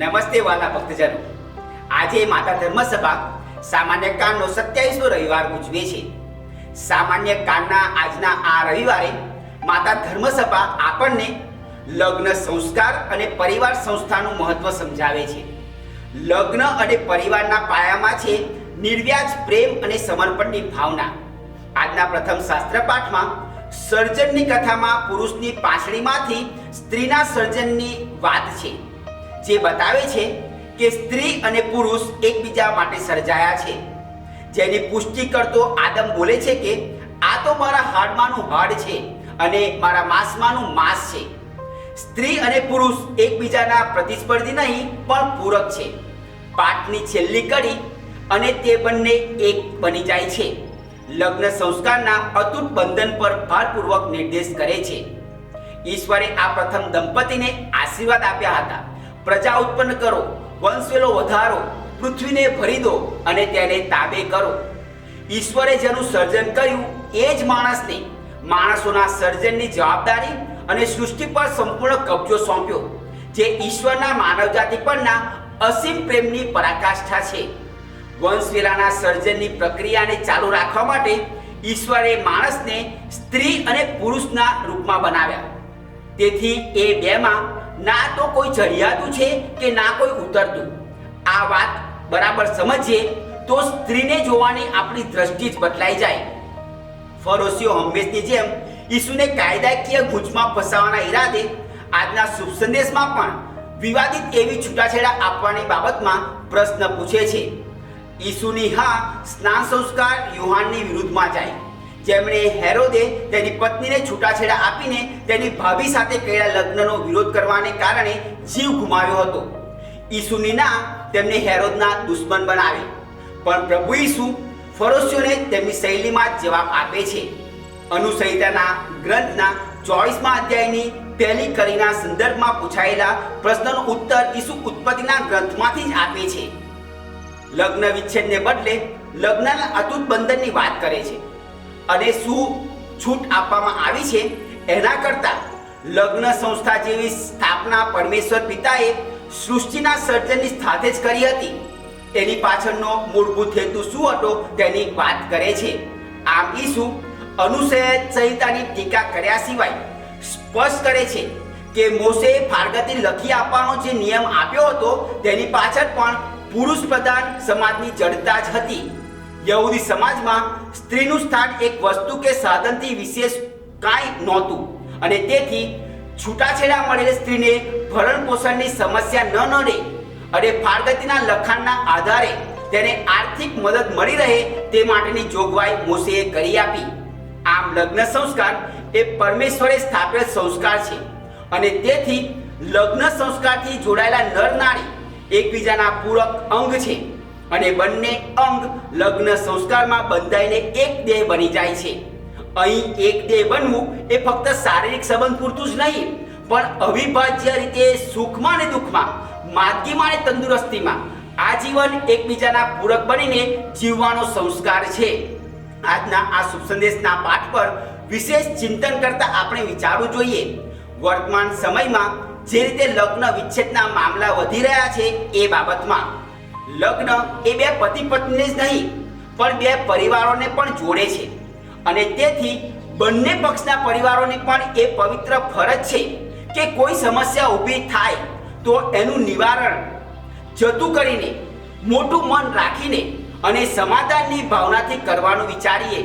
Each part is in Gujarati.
નમસ્તે વાલા ભક્તજનો. આજે માતા ધર્મસભા સામાન્ય કાળનો સત્યાવીસમો રવિવાર ઉજવે છે. સામાન્ય કાળના આજના આ રવિવારે માતા ધર્મસભા આપણને લગ્ન સંસ્કાર અને પરિવાર સંસ્થાનું મહત્વ સમજાવે છે. લગ્ન અને પરિવારના પાયામાં છે નિર્વ્યાજ પ્રેમ અને સમર્પણની ભાવના. આજના પ્રથમ શાસ્ત્ર પાઠમાં સર્જનની કથામાં પુરુષની પાછળીમાંથી સ્ત્રીના સર્જનની વાત છે. જે બતાવે છે કે સ્ત્રી અને પુરુષ એકબીજા માટે સર્જાયા છે. જેની પુષ્ટિ કરતો આદમ બોલે છે કે, આ તો મારા હાડમાંનું હાડ છે અને મારા માંસમાંનું માંસ છે. સ્ત્રી અને પુરુષ એકબીજાના પ્રતિસ્પર્ધી નહીં, પણ પૂરક છે. પાઠની છેલ્લી કડી અને તે બંને એક બની જાય છે. લગ્ન સંસ્કારના અતૂટ બંધન પર ભારપૂર્વક નિર્દેશ કરે છે. ઈશ્વરે આ પ્રથમ દંપતીને આશીર્વાદ આપ્યા હતા. પ્રજા ઉત્પન્ન કરો, વંશવેલો વધારો, પૃથ્વીને ભરી દો અને તેને તાબે કરો. ઈશ્વરે જેનું સર્જન કર્યું એ જ માણસને માણસોના સર્જનની જવાબદારી અને સૃષ્ટિ પર સંપૂર્ણ કબજો સોંપ્યો, જે ઈશ્વરના માનવજાતિ પરના અસીમ પ્રેમની પરાકાષ્ઠા છે. વંશવેલાના સર્જનની પ્રક્રિયાને ચાલુ રાખવા માટે ઈશ્વરે માણસને સ્ત્રી અને પુરુષના રૂપમાં બનાવ્યા. તેથી એ બેમાં ના તો કોઈ ચડિયાતું છે કે ના કોઈ ઉતરતું. આ વાત બરાબર સમજીએ તો સ્ત્રીને જોવાની આપણી દ્રષ્ટિ જ બદલાઈ જાય. ફરોશીઓ હંમેશની જેમ ઈસુને કાયદાકીય ગૂંચમાં ફસાવાના ઈરાદે આજના શુભ સંદેશમાં પણ વિવાદિત એવી છૂટાછેડા આપવાની બાબતમાં પ્રશ્ન પૂછે છે. ઈસુની હા સ્નાન સંસ્કાર યુહાનની વિરુદ્ધમાં જાય. જેમણે હેરોદે તેની પત્નીને છૂટાછેડા આપીને તેની ભાભી સાથે કરેલા લગ્નનો વિરોધ કરવાને કારણે જીવ ગુમાવ્યો હતો. ઈસુની ના તેમને હેરોદના દુશ્મન બનાવે. પણ પ્રભુ ઈસુ ફરોશીઓને તેમની શૈલીમાં જવાબ આપે છે. અનુસંહિતાના ગ્રંથના ચોવીસમા અધ્યાયની પહેલી કરીના સંદર્ભમાં પૂછાયેલા પ્રશ્નનો ઉત્તર ઈસુ ઉત્પત્તિના ગ્રંથમાંથી જ આપે છે. લગ્ન વિચ્છેદને બદલે લગ્નના અતૂટ બંધનની વાત કરે છે. અને શું છૂટ આપવામાં આવી છે? એના કરતાં લગ્ન સંસ્થા જેવી સ્થાપના પરમેશ્વર પિતાએ સૃષ્ટિના સર્જનની સાથે જ કરી હતી. તેની પાછળનો મૂળભૂત હેતુ શું હતો તેની વાત કરે છે. આમ ઈસુ અનુસય સંહિતાની ટીકા કર્યા સિવાય સ્પષ્ટ કરે છે કે મોસે ફારગતી લખી આપવાનો જે નિયમ આપ્યો હતો તેની પાછળ પણ પુરુષ પ્રધાન સમાજની જડતા જ હતી. યહૂદી સમાજમાં સ્ત્રીનું સ્થાન એક વસ્તુ કે સાધનથી વિશેષ કાંઈ નહોતું. અને તેથી છૂટાછેડા મળેલી સ્ત્રીને ભરણ પોષણની સમસ્યા ન નડે અને ફારગતીના લખાણના આધારે તેને આર્થિક મદદ મળી રહે તે માટેની જોગવાઈ મોસેએ કરી આપી. આમ લગ્ન સંસ્કાર એ પરમેશ્વરે સ્થાપેલ સંસ્કાર છે અને તેથી લગ્ન સંસ્કારથી જોડાયેલા નર નારી એકબીજાના પૂરક અંગ છે. અને બંને અંગ લગ્ન સંસ્કારમાં બંધાઈને એક દેહ બની જાય છે. અહીં એક દેહ બનવું એ ફક્ત શારીરિક સંબંધ પૂરતું જ નહીં, પણ અવિભાજ્ય રીતે સુખમાં અને દુઃખમાં માદગીમાં અને તંદુરસ્તીમાં, આજીવન એકબીજાના પૂરક બનીને જીવવાનો સંસ્કાર છે. આજના આ શુભ સંદેશના પાઠ પર વિશેષ ચિંતન કરતા આપણે વિચારવું જોઈએ. વર્તમાન સમયમાં જે રીતે લગ્ન વિચ્છેદના મામલા વધી રહ્યા છે એ બાબતમાં લગ્ન એ બે પતિ પત્નીને જ નહીં, પણ બે પરિવારોને પણ જોડે છે. અને તેથી બંને પક્ષના પરિવારોને પણ એ પવિત્ર ફરજ છે કે કોઈ સમસ્યા ઊભી થાય તો એનું નિવારણ, જતું કરીને, મોટું મન રાખીને અને સમાધાનની ભાવનાથી કરવાનું વિચારીએ.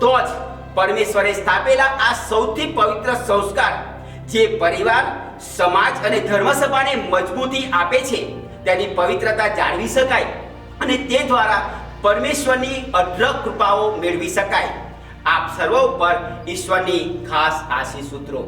તો જ પરમેશ્વરે સ્થાપેલા આ સૌથી પવિત્ર સંસ્કાર જે પરિવાર, સમાજ અને ધર્મસભાને મજબૂતી આપે છે. તેની પવિત્રતા જાળવી શકાય અને તે દ્વારા પરમેશ્વરની અઢળક કૃપાઓ મેળવી શકાય. આપ સર્વ ઉપર ઈશ્વરની ખાસ આશીષ સૂત્રો